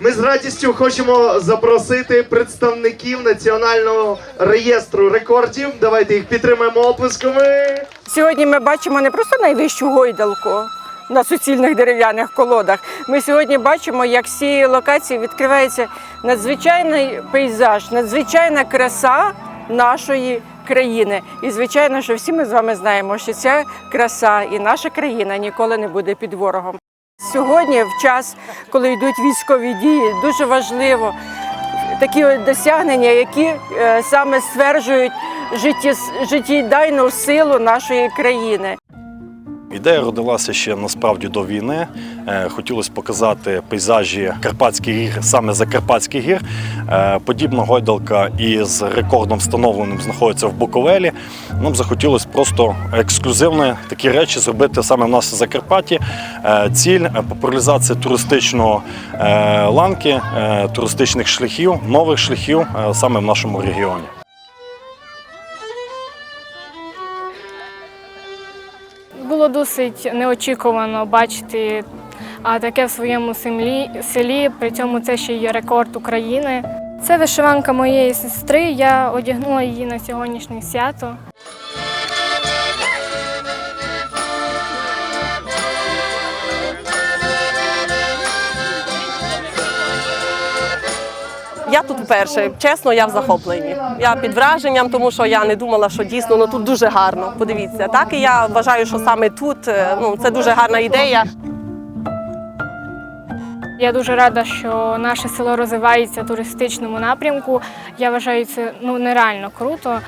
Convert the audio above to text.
Ми з радістю хочемо запросити представників національного реєстру рекордів. Давайте їх підтримаємо оплесками. Сьогодні ми бачимо не просто найвищу гойдалку на суцільних дерев'яних колодах. Ми сьогодні бачимо, як з цієї локації відкривається надзвичайний пейзаж, надзвичайна краса нашої країни. І звичайно, що всі ми з вами знаємо, що ця краса і наша країна ніколи не буде під ворогом. Сьогодні, в час, коли йдуть військові дії, дуже важливо такі досягнення, які е, саме стверджують життєдайну силу нашої країни. Ідея родилася ще насправді до війни. Е, Хотілося показати пейзажі Карпатських гір, саме Закарпатських гір. Е, Подібна гойдалка із рекордом встановленим знаходиться в Буковелі. Нам захотілося просто ексклюзивні такі речі зробити саме в нас в Закарпатті. Е, Ціль популяризація туристичного ланки, туристичних шляхів, нових шляхів саме в нашому регіоні. Було досить неочікувано бачити таке в своєму селі, селі. При цьому це ще є рекорд України. Це вишиванка моєї сестри. Я одягнула її на сьогоднішнє свято. Я тут вперше. Чесно, я в захопленні. Я під враженням, тому що я не думала, що дійсно ну, тут дуже гарно. Подивіться, так і я вважаю, що саме тут е, ну, це дуже гарна ідея. Я дуже рада, що наше село розвивається в туристичному напрямку. Я вважаю це ну нереально круто.